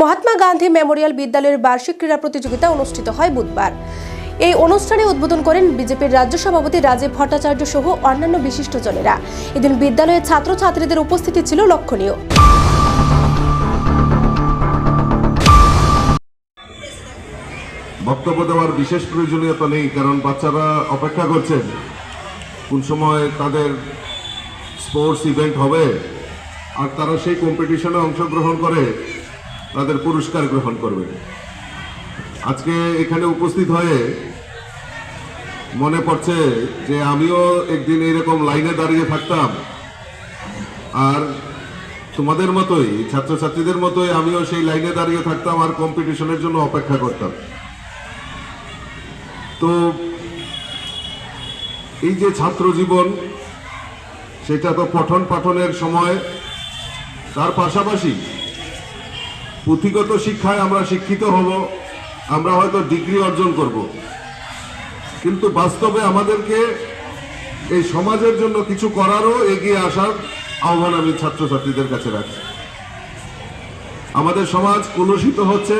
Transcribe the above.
Mahatma Gandhi Memorial বিদ্যালয়ের বার্ষিক ক্রীড়া প্রতিযোগিতা অনুষ্ঠিত হয় বুধবার। এই অনুষ্ঠানে উদ্বোধন করেন বিজেপির রাজ্য সভাপতি রাজীব ভট্টাচার্য সহ অন্যান্য বিশিষ্টজনেরা এদিন বিদ্যালয়ের ছাত্রছাত্রীদের উপস্থিতি ছিল লক্ষণীয়। বক্তব্য দেওয়ার বিশেষ প্রয়োজনীয়তা নেই, কারণ বাচ্চারা অপেক্ষা করছেন। কোন সময় তাদের স্পোর্টস ইভেন্ট হবে, আর তারা সেই কম্পিটিশনে অংশগ্রহণ করে। তাদের পুরস্কার গ্রহণ করবে আজকে এখানে উপস্থিত হয়ে মনে পড়ছে যে আমিও একদিন এরকম লাইনে দাঁড়িয়ে থাকতাম। আর তোমাদের মতোই, ছাত্রছাত্রীদের মতোই আমিও সেই লাইনে দাঁড়িয়ে থাকতাম আর কম্পিটিশনের জন্য অপেক্ষা করতাম। তো এই যে ছাত্র জীবন, সেটা তো পঠন পাঠনের সময়। তার পাশাপাশি পুঁথিগত শিক্ষায় আমরা শিক্ষিত হব, আমরা হয়তো ডিগ্রি অর্জন করব। কিন্তু বাস্তবে আমাদেরকে এই সমাজের জন্য কিছু করারও এগিয়ে আসার আহ্বান আমি ছাত্রছাত্রীদের কাছে রাখছি। আমাদের সমাজ কলুষিত হচ্ছে।